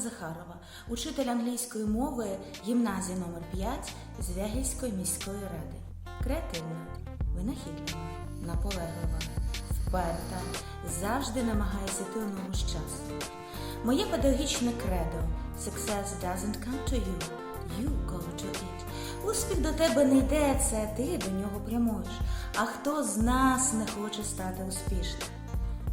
Захарова, учитель англійської мови гімназії номер 5 Звягільської міської ради. Креативна, винахідлива, наполеглива, вперта, завжди намагається йти у ногу з часом. Моє педагогічне кредо Success doesn't come to you, you go to it. Успіх до тебе не йде, це ти до нього прямуєш. А хто з нас не хоче стати успішним?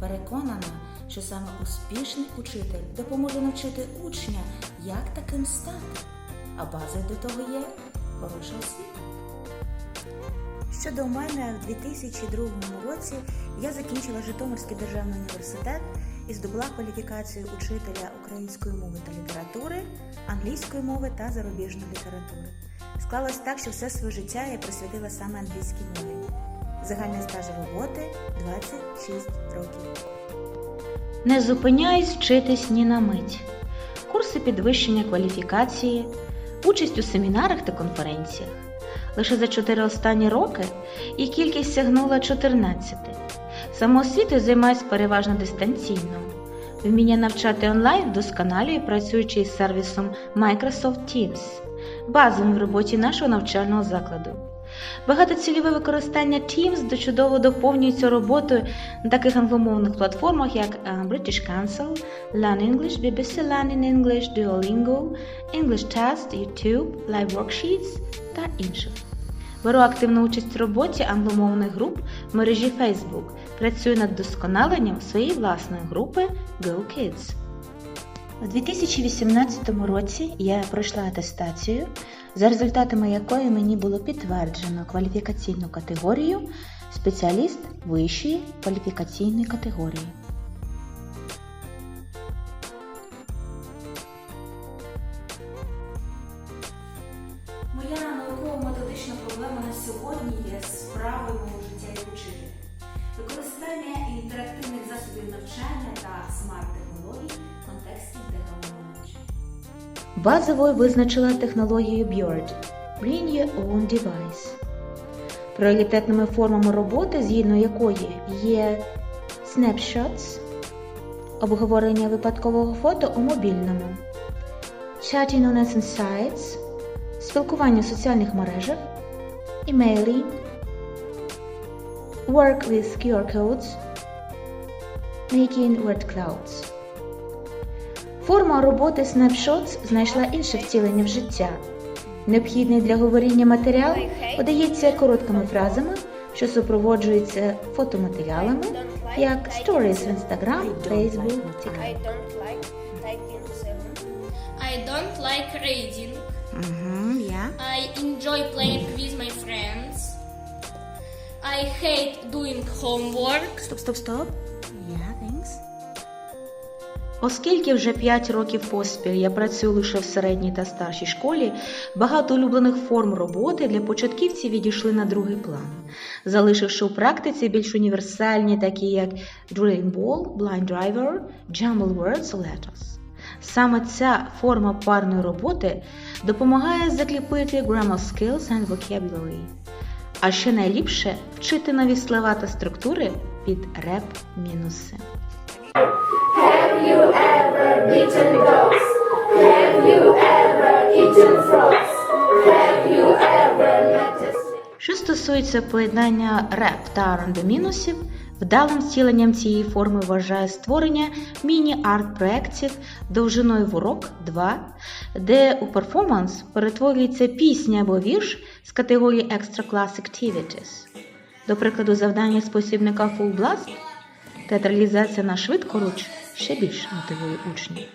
Переконана, що саме успішний учитель допоможе навчити учня, як таким стати. А базою до того є хороша освіта. Щодо мене, в 2002 році я закінчила Житомирський державний університет і здобула кваліфікацію учителя української мови та літератури, англійської мови та зарубіжної літератури. Склалось так, що все своє життя я присвятила саме англійській мові. Загальний стаж роботи 26 років. Не зупиняюсь вчитись ні на мить. Курси підвищення кваліфікації, участь у семінарах та конференціях. Лише за 4 останні роки і кількість сягнула 14. Самоосвітою займаюсь переважно дистанційно. Вміння навчати онлайн вдосконалює працюючи із сервісом Microsoft Teams, базовим в роботі нашого навчального закладу. Багатоцільове використання Teams дочудово доповнюється роботою на таких англомовних платформах, як е, British Council, Learn English, BBC Learning English, Duolingo, English Test, YouTube, Live Worksheets та інших. Беру активну участь в роботі англомовних груп в мережі Facebook, працюю над вдосконаленням своєї власної групи Go Kids. У 2018 році я пройшла атестацію, за результатами якої мені було підтверджено кваліфікаційну категорію спеціаліст вищої кваліфікаційної категорії. Моя науково-методична проблема на сьогодні є справою мого життя як учителя. Використання інтерактивних засобів навчання та смарт-технологій в контексті інтегрованого навчання. Базовою визначила технологію BERD – Bring Your Own Device. Пріоритетними формами роботи, згідно якої є Snapshots – обговорення випадкового фото у мобільному, Chatting on Essence Sites – спілкування в соціальних мережах, Emailing, Work with QR Codes, Making Word Clouds. Форма роботи Snapshots знайшла інше втілення в життя. Необхідний для говоріння матеріал подається короткими фразами, що супроводжуються фотоматеріалами, як Stories в Instagram, Facebook, TikTok. I don't like reading. Угу, я. I enjoy playing with my friends. I hate doing homework. Стоп, стоп, стоп. Оскільки вже 5 років поспіль я працюю лише в середній та старшій школі, багато улюблених форм роботи для початківців відійшли на другий план, залишивши у практиці більш універсальні, такі як Drilling Ball, Blind Driver, Jumble Words, Letters. Саме ця форма парної роботи допомагає закріпити grammar skills and vocabulary. А ще найліпше вчити нові слова та структури під реп-мінуси. Have you ever beaten dogs? Have you ever eaten frogs? Have you ever snake? Що стосується поєднання реп та R&B мінусів, вдалим втіленням цієї форми вважає створення міні-арт-проєктів довжиною в урок 2, де у перформанс перетворюється пісня або вірш з категорії Extra Class Activities. До прикладу, завдання спосібника Full Blast – театралізація на швидкоруч ще більше мотивує учнів.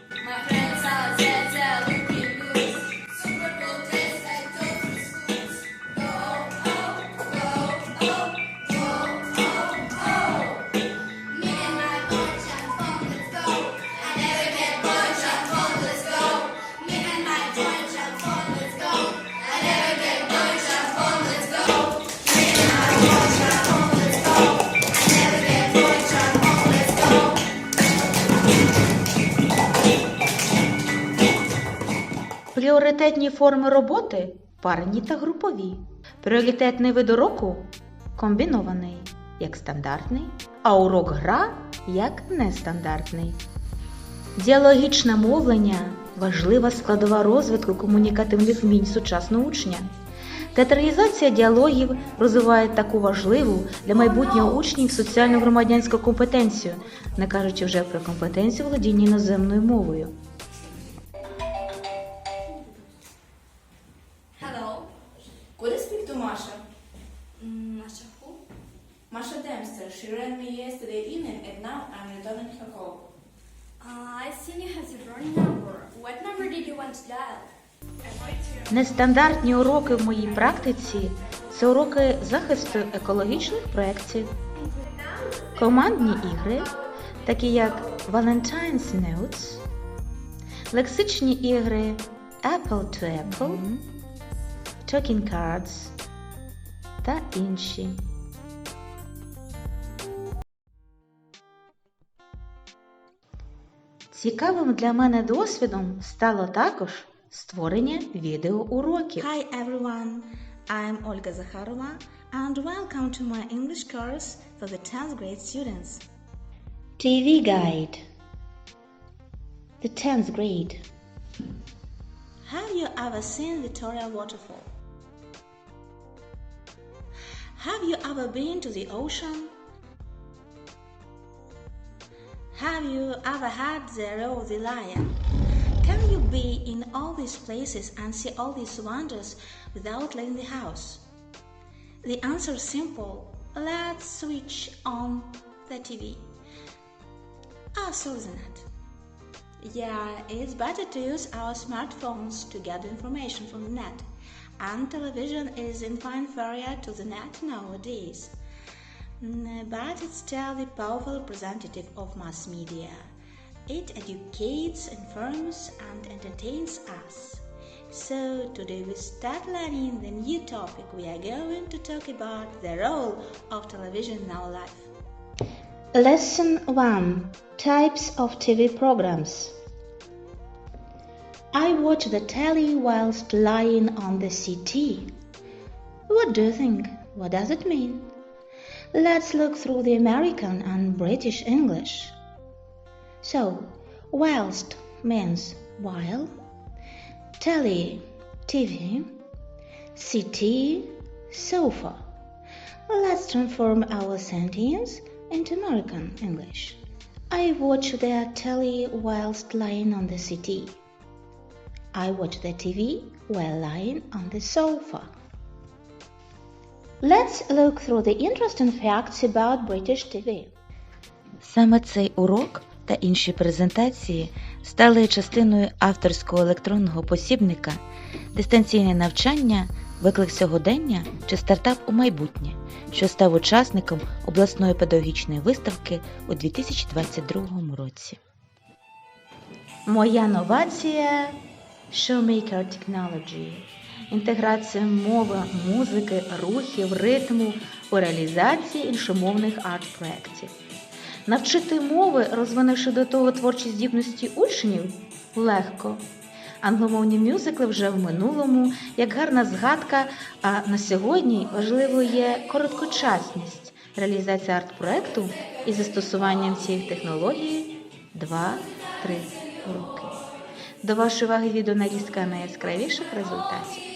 Пріоритетні форми роботи парні та групові. Пріоритетний вид уроку комбінований як стандартний, а урок гра як нестандартний. Діалогічне мовлення важлива складова розвитку комунікативних вмінь сучасного учня. Театралізація діалогів розвиває таку важливу для майбутнього учнів соціальну громадянську компетенцію, не кажучи вже про компетенцію володіння іноземною мовою. Dempster. Rang me yesterday evening and now I'm returning her call. Uh, I seen you have the wrong number. What number did you want to dial? Нестандартні уроки в моїй практиці це уроки захисту екологічних проєктів, командні ігри, такі як Valentine's Notes, лексичні ігри Apple to Apple, Talking Cards та інші. Цікавим для мене досвідом стало також створення відеоуроків. Hi everyone, I'm Olga Zakharova and welcome to my English course for the 10th grade students. TV Guide The 10th grade Have you ever seen Victoria Waterfall? Have you ever been to the ocean? Have you ever had of the lion? Can you be in all these places and see all these wonders without leaving the house? The answer is simple. Let's switch on the TV. Also ah, the net. Yeah, it's better to use our smartphones to get information from the net. And television is in fine inferior to the net nowadays. Mm, But it's still the powerful representative of mass media. It educates, informs, and entertains us. So today we start learning the new topic. We are going to talk about the role of television in our life. Lesson 1 Types of TV programs I watch the telly whilst lying on the settee. What do you think? What does it mean? Let's look through the American and British English. So, whilst means while, telly, TV, city, sofa. Let's transform our sentence into American English. I watch the telly whilst lying on the settee. I watch the TV while lying on the sofa. Let's look through the interesting facts about British TV. Саме цей урок та інші презентації стали частиною авторського електронного посібника дистанційне навчання, виклик сьогодення чи стартап у майбутнє, що став учасником обласної педагогічної виставки у 2022 році. Моя новація Showmaker Technology. Інтеграція мови, музики, рухів, ритму у реалізації іншомовних арт-проєктів. Навчити мови, розвинувши до того творчі здібності учнів, легко. Англомовні мюзикли вже в минулому, як гарна згадка, а на сьогодні важливою є короткочасність, реалізація арт-проекту із застосуванням цієї технології 2-3 роки. До вашої уваги відеонарізка найяскравіших результатів.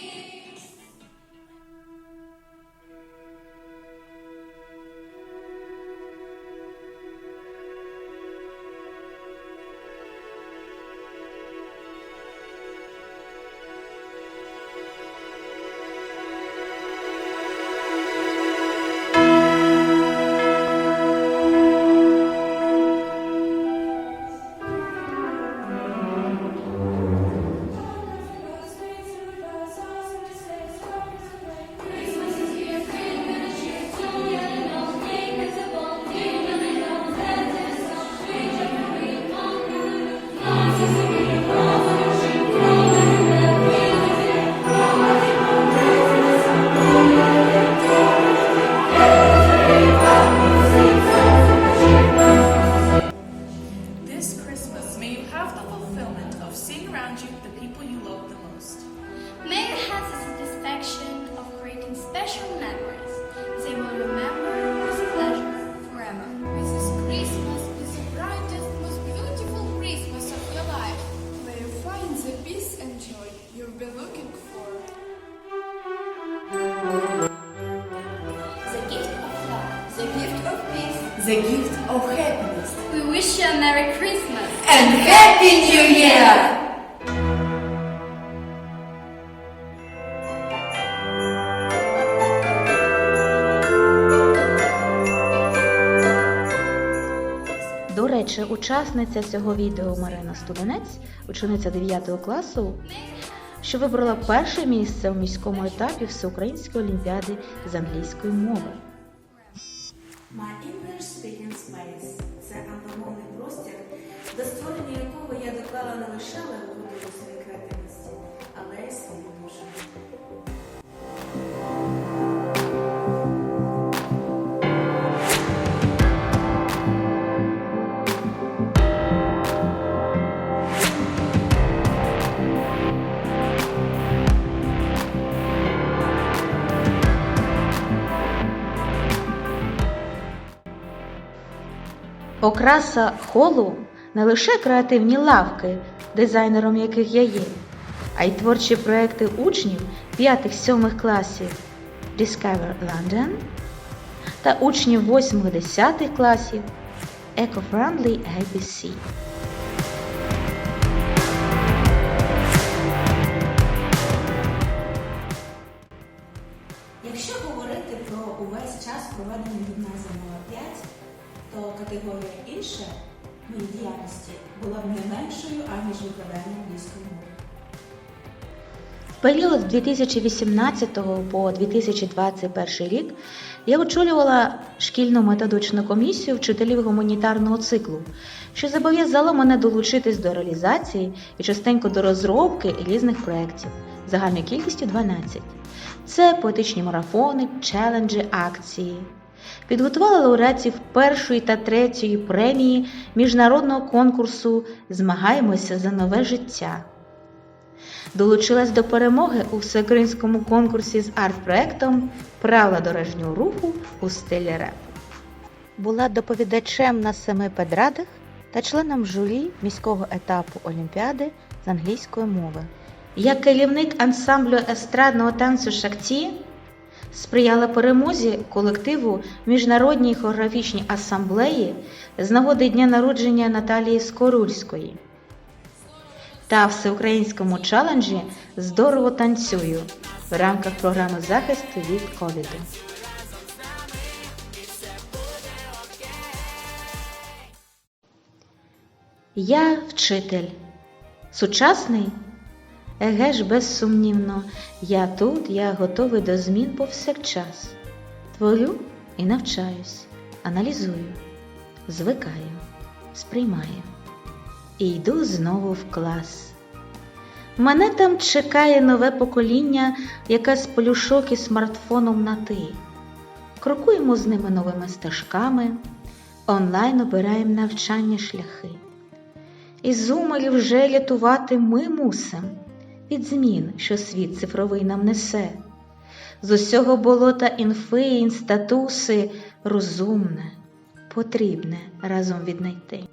people you love the most. Mayor has the satisfaction of creating special memories. They will remember with pleasure forever. Mrs. Christmas is the brightest, most beautiful Christmas of your life, where you find the peace and joy you've been looking for. The gift of love, the gift of peace, the gift of happiness. We wish you a Merry Christmas and Happy New Year! Речі, учасниця цього відео Марина Студенець, учениця 9 класу, що вибрала перше місце у міському етапі Всеукраїнської олімпіади з англійської мови. My English Speaking Space – це англомовний простір, до створення якого я доклала не лише легкоту Окраса холу не лише креативні лавки, дизайнером яких я є, а й творчі проекти учнів 5-7 класів Discover London та учнів 8-10 класів Eco-Friendly ABC. Якщо говорити про увесь час проведений гімназії номер 5, то категорія інше моїй діяльності була б не меншою, аніж викладання англійської мови. В період з 2018 по 2021 рік я очолювала шкільну методичну комісію вчителів гуманітарного циклу, що зобов'язало мене долучитись до реалізації і частенько до розробки різних проєктів загальною кількістю 12. Це поетичні марафони, челенджі, акції. Підготувала лауреатів першої та третьої премії міжнародного конкурсу Змагаємося за нове життя. Долучилась до перемоги у всеукраїнському конкурсі з арт-проектом Правила дорожнього руху у стилі реп. Була доповідачем на семи педрадах та членом журі міського етапу Олімпіади з англійської мови. Як керівник ансамблю естрадного танцю Шакті сприяла перемозі колективу Міжнародній хореографічній асамблеї з нагоди дня народження Наталії Скорульської та всеукраїнському челенджі Здорово танцюю в рамках програми захисту від ковіду. Я вчитель. Сучасний? Еге ж, безсумнівно, я тут, я готовий до змін повсякчас. Творю і навчаюсь, аналізую, звикаю, сприймаю і йду знову в клас. Мене там чекає нове покоління, яке з полюшок і смартфоном на ти. Крокуємо з ними новими стежками, онлайн обираємо навчання шляхи. І зумелі вже рятувати ми мусим від змін, що світ цифровий нам несе. З усього болота інфи, інстатуси розумне, потрібне разом віднайти.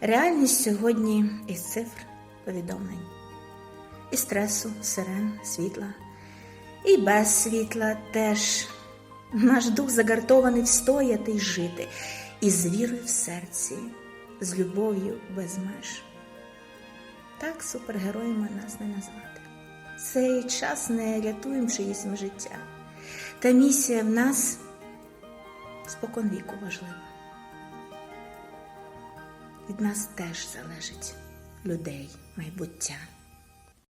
Реальність сьогодні із цифр повідомлень, і стресу, сирен, світла, і без світла теж. Наш дух загартований встояти й жити, і з вірою в серці, з любов'ю без меж. Так супергероями нас не назвати. Цей час не рятуємо чиїсь життя. Та місія в нас споконвіку важлива. Від нас теж залежить людей майбуття.